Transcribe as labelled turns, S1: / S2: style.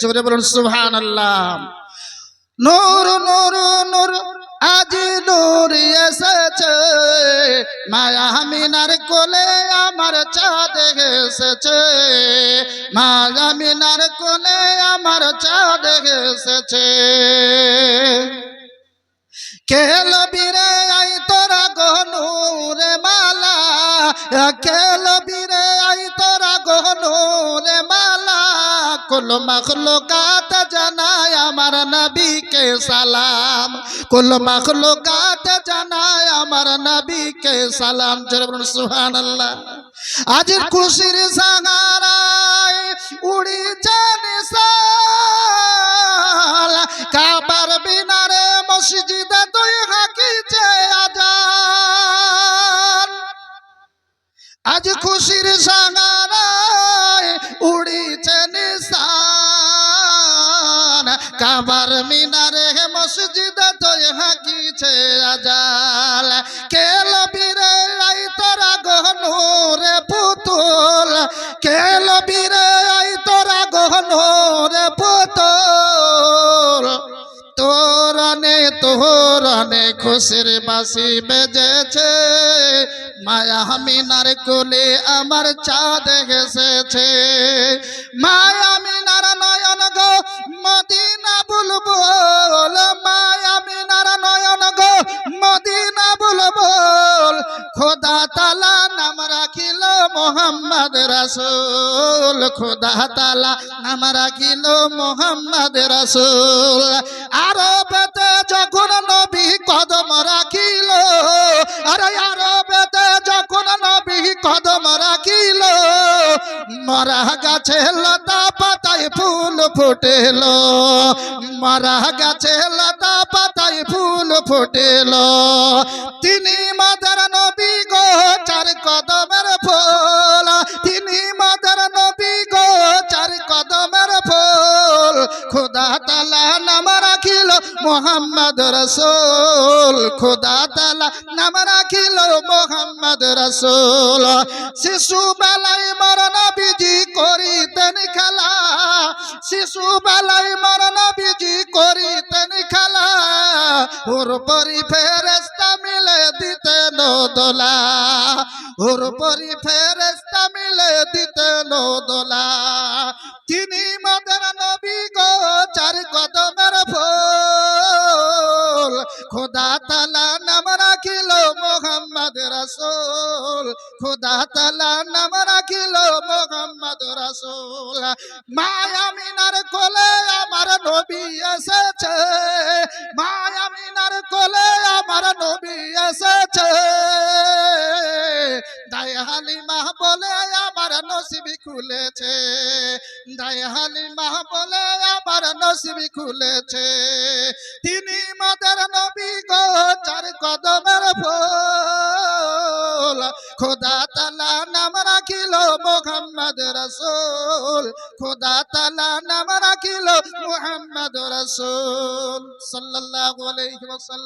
S1: জোরে বলুন সুবহান আল্লাহ নূর নূর নূর, আজ নূর এসেছে। মায়া মিনার কোলে আমার চাঁদ এসেছে। মায়া মিনার কোলে আমার চাঁদ এসেছে। কেল বীরে কুল মখলুকাত জানায় আমার নবীকে সালাম। কুল মখলুকাত জানায় আমার নবীকে সালাম। জোরে বলুন, সুবহানাল্লাহ। আজ খুশির সাহারায় উড়িছে নিশাল কাবার বিনারে মসজিদে তুই হাকিছে আজান। আজ খুশির সাহারায় কাবার মিনারে মসজিদে তুই হাকিছে আজাল। কেল বীরে আই তোরা গহনুরে পুতুল? কেল বীরে আই তোরা গহনুরে পুতুল? তোরনে তোরনে খুশির বাসি বেজেছে। মায়া মিনার কোলে আমার চাঁদ গেছেছে মায়া মিনার নয়ন মদিনা বুলবুল, মায়া মিনার নয়ন গো। মদিনা বুলবুল, খোদা তালা নাম রাখিল মোহাম্মদ রাসূল। খোদা তালা নাম রাখিল মোহাম্মদ রাসূল। আরবেতে যখন নবী কদম রাখিল মরা গাছে লতা পাতায় ফুল ফুটেল। মরা গাছে লতা পাতায় ফুল ফুটেল। তিনি মাদার নবী গো, চার কদমের ফুল। তিনি মাদার নবী গো, চার কদমের ফুল। খোদা তালা নাম রাখিল মোহাম্মদ রসুল। খোদা তালা নাম রাখিল মোহাম্মদ রসুল। শিশু বেলায় মরণ বিজি করিতেন খেলা। শিশু বেলায় মরণ বিজি করিতেন খেলা। ওর পরি ফেরেস্তা মিলে দিতেন দোলা। ওর পরি ফেরেস্তা মিলে দিতেন দোলা। তিনি মদের খোদা তালা নাম রাখিল মোহাম্মদ রাসূল। খোদা তালা নাম রাখিল মোহাম্মদ রাসূল। মায়া মিনার কোলে আমার নবী এসেছে। মায়া মিনার কোলে আমার নবী এসেছে। দায় হালিমা বলে আমার নসিবি খুলেছে। দায় হালিমা বলে আমার নসিবি খুলেছে। তিনি মাদার নবী গো, চার কদমের ফুল। খোদা তালা নাম রাখিল মোহাম্মদ রসুল। খোদা তালা নাম রাখিল মোহাম্মদ রসুল। সাল্লাল্লাহু আলাইহি ওয়াসাল্লাম।